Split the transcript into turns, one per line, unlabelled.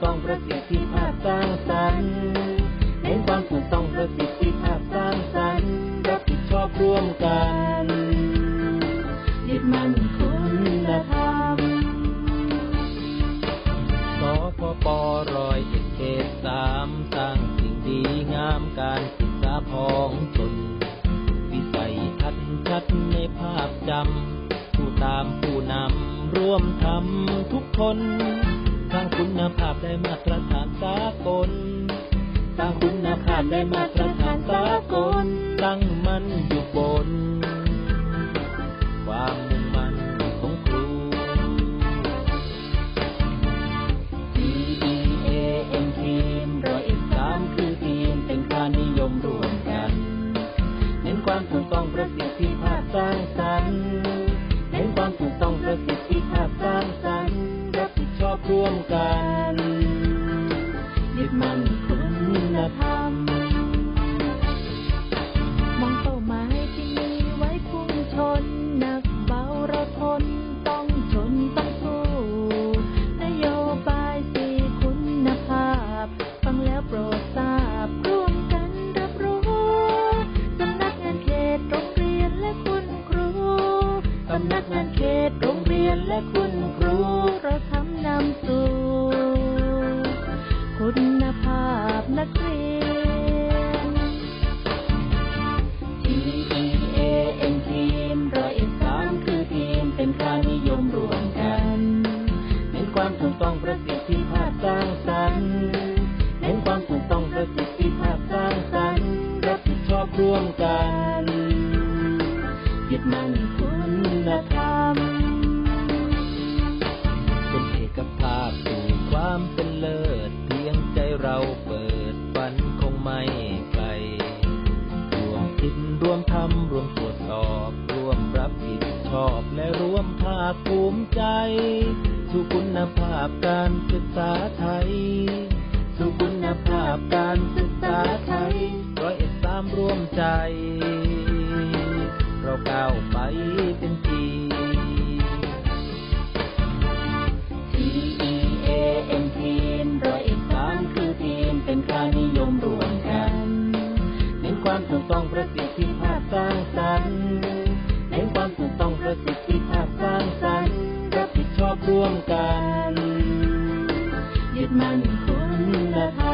สิทธิภาพสร้างสรรค์เน้นความถูกต้องประสิทธิภาพสร้างสรรค์รับผิดชอบร่วมกันยึดมั่นคุณธรรมสพปรอยเอ็ดเขตสามสร้างสิ่งดีงามการศึกษาของชนวิสัยทัศน์ชัดในภาพจำผู้ตามผู้นำร่วมทำทุกคน ร้างคุณภาพได้มาตรฐานสากลสร้างคุณภาพได้มาตรฐานสากลตั้งมันอยู่บน ความมุ่งมั่นของครู T E A M ทีมรอยเอ็ดสามคือทีมเป็นค่านิยมรวมกันเน้นความถูกต้องประสิทธิภาพสร้างสรรค์เน้นความถูกต้องประสิทธิภาพสร้างสรรค์ ร่วมกัน ค
วาม
ถูกต้องประสิทธิภาพสร้างสรรค์เน้นความถูกต้องประสิทธิภาพสร้างสรรค์รับผิดชอบร่วมกันยึดมั่นคุณธรรมเป็นเอกภาพสู่ความเป็นเลิศเพียงใจเราเปิดฝันคงไม่ไกลรวมคิดรวมทำรวมตรวจสอบ รวมรับผิดชอบและร่วมภาคภูมิใจ สู่คุณภาพการศึกษาไทย สู่คุณภาพการศึกษาไทยร้อยเอ็ดสามร่วมใจ เราก้าวไปเป็นที T E A M ทีมร้อยเอ็ดสามคือทีมเป็นค่านิยมรวมกัน เน้นความถูกต้องประสิทธิภาพสร้างสรรค์ นั่งคุณละท